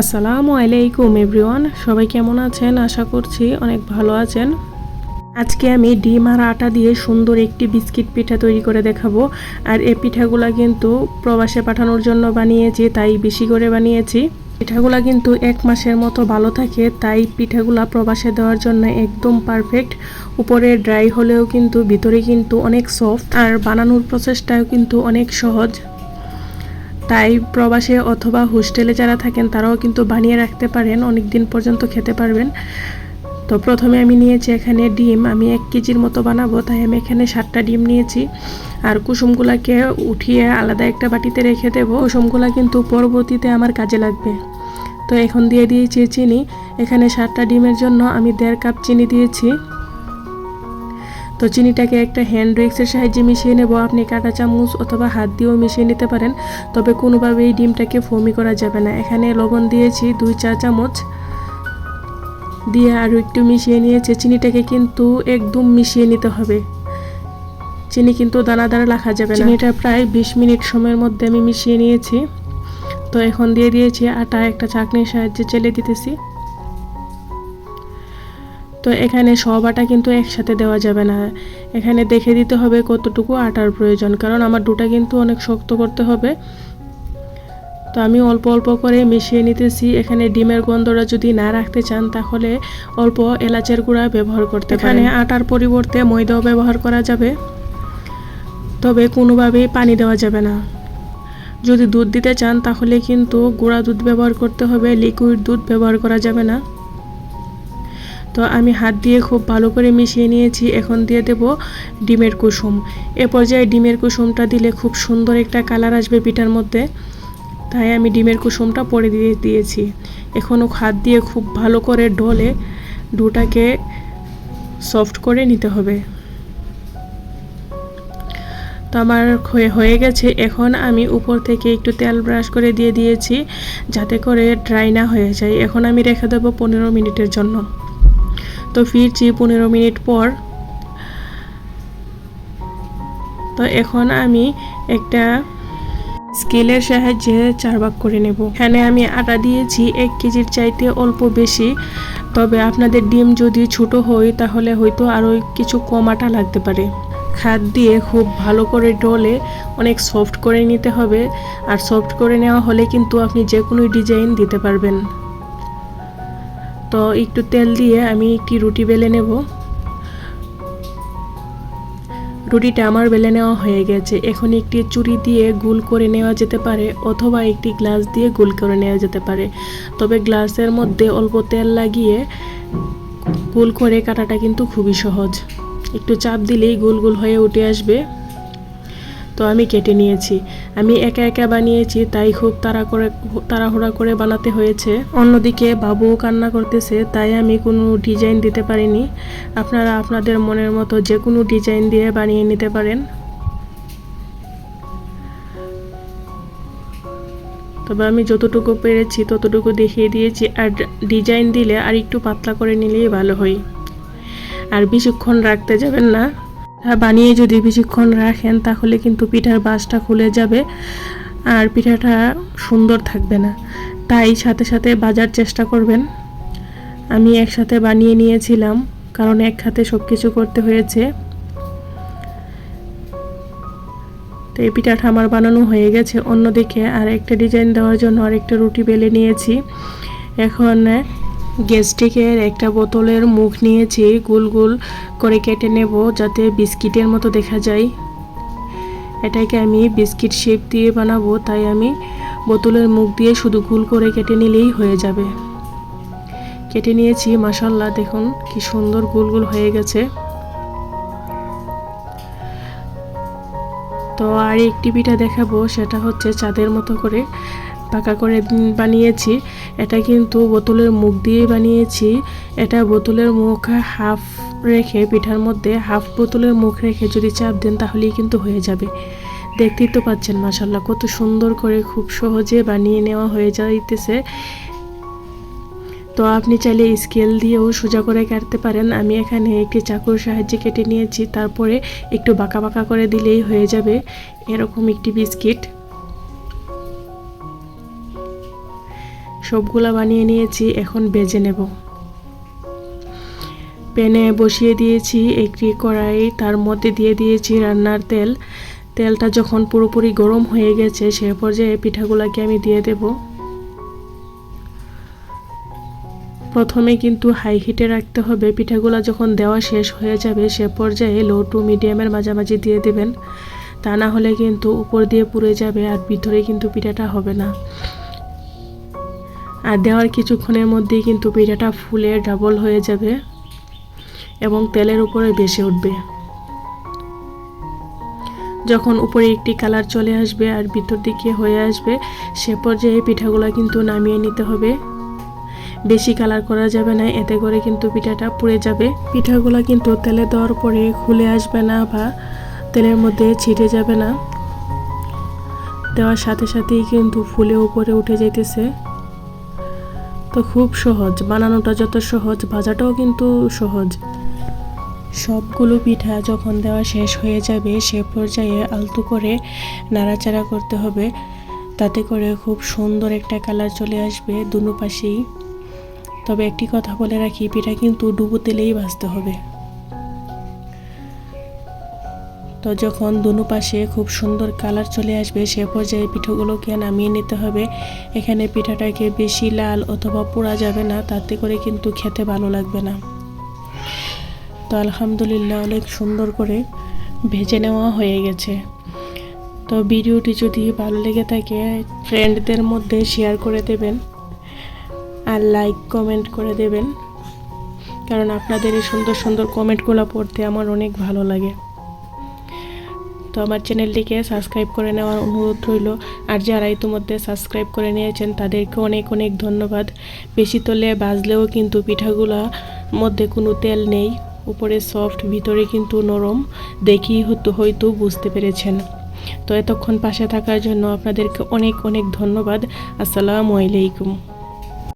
আসসালামু আলাইকুম এভরিওয়ান, সবাই কেমন আছেন? আশা করছি অনেক ভালো আছেন। আজকে আমি ডিম আর আটা দিয়ে সুন্দর একটি বিস্কিট পিঠা তৈরি করে দেখাবো। আর এই পিঠাগুলা কিন্তু প্রবাসে পাঠানোর জন্য বানিয়েছি, তাই বেশি করে বানিয়েছি। পিঠাগুলা কিন্তু এক মাসের মতো ভালো থাকে, তাই পিঠাগুলা প্রবাসে দেওয়ার জন্য একদম পারফেক্ট। উপরে ড্রাই হলেও কিন্তু, ভিতরে কিন্তু অনেক সফট। আর বানানোর প্রসেসটাও কিন্তু অনেক সহজ। তাই প্রবাসে অথবা হোস্টেলে যারা থাকেন, তারাও কিন্তু বানিয়ে রাখতে পারেন অনেক দিন পর্যন্ত খেতে পারবেন। তো প্রথমে আমি নিয়েছি এখানে ডিম, আমি এক কেজির মতো বানাবো, তাই আমি এখানে সাতটা ডিম নিয়েছি। আর কুসুমগুলাকে উঠিয়ে আলাদা একটা বাটিতে রেখে দেবো। কুসুমগুলা কিন্তু পরবর্তীতে আমার কাজে লাগবে। তো এখন দিয়ে দিয়েছি চিনি। এখানে সাতটা ডিমের জন্য আমি দেড় কাপ চিনি দিয়েছি। তো চিনিটাকে একটা হ্যান্ড রিক্সের সাহায্যে মিশিয়ে নেব। আপনি কাঁটা চামচ অথবা হাত দিয়েও মিশিয়ে নিতে পারেন, তবে কোনোভাবেই ডিমটাকে ফমি করা যাবে না। এখানে লবণ দিয়েছি দুই চা চামচ। দিয়ে আরও একটু মিশিয়ে নিয়েছে। চিনিটাকে কিন্তু একদম মিশিয়ে নিতে হবে। চিনি কিন্তু দানা দানা রাখা যাবে না। চিনিটা প্রায় বিশ মিনিট সময়ের মধ্যে আমি মিশিয়ে নিয়েছি। তো এখন দিয়ে দিয়েছি আটা, একটা চাকনির সাহায্যে চেলে দিতেছি। তো এখানে সব আটা কিন্তু একসাথে দেওয়া যাবে না। এখানে দেখে দিতে হবে কতটুকু আটার প্রয়োজন কারণ আমার ডোটা কিন্তু অনেক শক্ত করতে হবে। তো আমি অল্প অল্প করে মিশিয়ে নিতেছি। এখানে ডিমের গন্ধটা যদি না রাখতে চান তাহলে অল্প এলাচের গুঁড়া ব্যবহার করতে এখানে আটার পরিবর্তে ময়দাও ব্যবহার করা যাবে। তবে কোনোভাবেই পানি দেওয়া যাবে না। যদি দুধ দিতে চান তাহলে কিন্তু গুঁড়া দুধ ব্যবহার করতে হবে লিকুইড দুধ ব্যবহার করা যাবে না। তো আমি হাত দিয়ে খুব ভালো করে মিশিয়ে নিয়েছি। এখন দিয়ে দেব ডিমের কুসুম। এ পর্যায়ে ডিমের কুসুমটা দিলে খুব সুন্দর একটা কালার আসবে পিঠার মধ্যে। তাই আমি ডিমের কুসুমটা পরে দিয়ে দিয়েছি। এখনও হাত দিয়ে খুব ভালো করে ডলে ডুটাকে সফট করে নিতে হবে। তো আমার হয়ে গেছে। এখন আমি উপর থেকে একটু তেল ব্রাশ করে দিয়ে দিয়েছি যাতে করে ড্রাই না হয়ে যায়। এখন আমি রেখে দেবো পনেরো মিনিটের জন্য। তো ফিরছি পনেরো মিনিট পর। তো এখন আমি একটা স্কেলের সাহায্যে চার ভাগ করে নেব। এখানে আমি আটা দিয়েছি এক কেজির চাইতে অল্প বেশি। তবে আপনাদের ডিম যদি ছোট হয়, তাহলে হয়তো আরও কিছু কম আটা লাগতে পারে। খাদ দিয়ে খুব ভালো করে ডলে অনেক সফট করে নিতে হবে। আর সফট করে নেওয়া হলে কিন্তু আপনি যে কোনো ডিজাইন দিতে পারবেন। তো একটু তেল দিয়ে আমি একটি রুটি বেলে নেব। রুটিটা আমার বেলে নেওয়া হয়ে গেছে। এখন একটি চুরি দিয়ে গোল করে নেওয়া যেতে পারে অথবা একটি গ্লাস দিয়ে গোল করে নেওয়া যেতে পারে। তবে গ্লাসের মধ্যে অল্প তেল লাগিয়ে গোল করে কাটাটা কিন্তু খুবই সহজ। একটু চাপ দিলেই গোল গোল হয়ে উঠে আসবে। তো আমি কেটে নিয়েছি। আমি একা একা বানিয়েছি, তাই খুব তাড়া করে, তাড়াহুড়া করে বানাতে হয়েছে। অন্যদিকে বাবুও কান্না করতেছে, তাই আমি কোনো ডিজাইন দিতে পারিনি। আপনারা আপনাদের মনের মতো যে কোনো ডিজাইন দিয়ে বানিয়ে নিতে পারেন। তবে আমি যতটুকু পেরেছি, ততটুকু দেখিয়ে দিয়েছি। আর ডিজাইন দিলে আর একটু পাতলা করে নিলেই ভালো হয়। আর বেশিক্ষণ রাখতে যাবেন না। বানিয়ে যদি বেশিক্ষণ রাখেন, তাহলে কিন্তু পিঠার বাসটা খুলে যাবে আর পিঠাটা সুন্দর থাকবে না। তাই সাথে সাথে বাজার চেষ্টা করবেন। আমি একসাথে বানিয়ে নিয়েছিলাম, কারণ এক হাতে সব কিছু করতে হয়েছে। তো এই পিঠাটা আমার বানানো হয়ে গেছে। অন্যদিকে আর একটা ডিজাইন দেওয়ার জন্য আরেকটা রুটি বেলে নিয়েছি। এখন গ্যাস্ট্রিকের একটা বোতলের মুখ নিয়েছি, গোল গোল করে কেটে নেব যাতে বিস্কিটের মতো দেখা যায়। এটাকে আমি বিস্কিট শেপ দিয়ে বানাবো, তাই আমি বোতলের মুখ দিয়ে শুধু গুল করে কেটে নিলেই হয়ে যাবে। কেটে নিয়েছি মাসাল্লাহ দেখুন কি সুন্দর গোল গোল হয়ে গেছে। তো আর একটি পিঠা দেখাবো, সেটা হচ্ছে চাঁদের মতো করে পাকা করে বানিয়েছি। এটা কিন্তু বোতলের মুখ দিয়ে বানিয়েছি। এটা বোতলের মুখ হাফ রেখে পিঠার মধ্যে হাফ বোতলের মুখ রেখে যদি চাপ দেন তাহলেই কিন্তু হয়ে যাবে। দেখতেই তো পাচ্ছেন মাসাল্লাহ কত সুন্দর করে খুব সহজে বানিয়ে নেওয়া হয়ে যাইতেছে। তো আপনি চাইলে স্কেল দিয়েও সোজা করে কাটতে পারেন। আমি এখানে একটি চাকুর সাহায্যে কেটে নিয়েছি, তারপরে একটু বাঁকা বাঁকা করে দিলেই হয়ে যাবে। এরকম একটি বিস্কিট। সবগুলা বানিয়ে নিয়েছি, এখন বেজে নেব। প্যানে বসিয়ে দিয়েছি, একটি কড়াই, তার মধ্যে দিয়ে দিয়েছি রান্নার তেল। তেলটা যখন পুরোপুরি গরম হয়ে গেছে, সে পর্যায়ে পিঠাগুলোকে আমি দিয়ে দেব। প্রথমে কিন্তু হাই হিটে রাখতে হবে। পিঠাগুলো যখন দেওয়া শেষ হয়ে যাবে, সে পর্যায়ে লো টু মিডিয়ামের মাঝামাঝি দিয়ে দেবেন। তা না হলে কিন্তু উপর দিয়ে পুড়ে যাবে আর ভিতরে কিন্তু পিঠাটা হবে না। আর দেওয়ার কিছুক্ষণের মধ্যেই কিন্তু পিঠাটা ফুলে ডাবল হয়ে যাবে। এবং তেলের উপরে ভেসে উঠবে। যখন উপরে একটি কালার চলে আসবে আর ভিতর দিকে হয়ে আসবে, সে পর্যায়ে পিঠাগুলো কিন্তু নামিয়ে নিতে হবে। বেশি কালার করা যাবে না, এতে করে কিন্তু পিঠাটা পুড়ে যাবে। পিঠাগুলো কিন্তু তেলে দেওয়ার পরে খুলে আসবে না বা তেলের মধ্যে ছিটে যাবে না। দেওয়ার সাথে সাথেই কিন্তু ফুলে উপরে উঠে যেতেছে তো খুব সহজ, বানানোটা যত সহজ, ভাজাটাও কিন্তু সহজ। সবগুলো পিঠা যখন দেওয়া শেষ হয়ে যাবে, সে পর্যায়ে আলতো করে নাড়াচাড়া করতে হবে। তাতে করে খুব সুন্দর একটা কালার চলে আসবে দুনো পাশেই। তবে একটি কথা বলে রাখি, পিঠা কিন্তু ডুবো তেলেই ভাজতে হবে। তো যখন দুনো পাশে খুব সুন্দর কালার চলে আসবে, সে পর্যায়ে পিঠাগুলোকে নামিয়ে নিতে হবে। এখানে পিঠাটাকে বেশি লাল অথবা পোড়া যাবে না, তাতে করে কিন্তু খেতে ভালো লাগবে না। তো আলহামদুলিল্লাহ অনেক সুন্দর করে ভেজে নেওয়া হয়ে গেছে। তো ভিডিওটি যদি ভালো লেগে থাকে ফ্রেন্ডদের মধ্যে শেয়ার করে দেবেন আর লাইক কমেন্ট করে দেবেন। কারণ আপনাদের এই সুন্দর সুন্দর কমেন্টগুলো পড়তে আমার অনেক ভালো লাগে। তো আমার চ্যানেলটিকে সাবস্ক্রাইব করে নেওয়ার অনুরোধ রইল। আর যারা ইতিমধ্যে সাবস্ক্রাইব করে নিয়েছেন, তাদেরকে অনেক অনেক ধন্যবাদ। বেশি তলে বাজলেও কিন্তু পিঠাগুলা মধ্যে কোনো তেল নেই। উপরে সফট ভিতরে কিন্তু নরম। দেখি হতো হয়তো বুঝতে পেরেছেন। তো এতক্ষণ পাশে থাকার জন্য আপনাদেরকে অনেক অনেক ধন্যবাদ। আসসালামু আলাইকুম।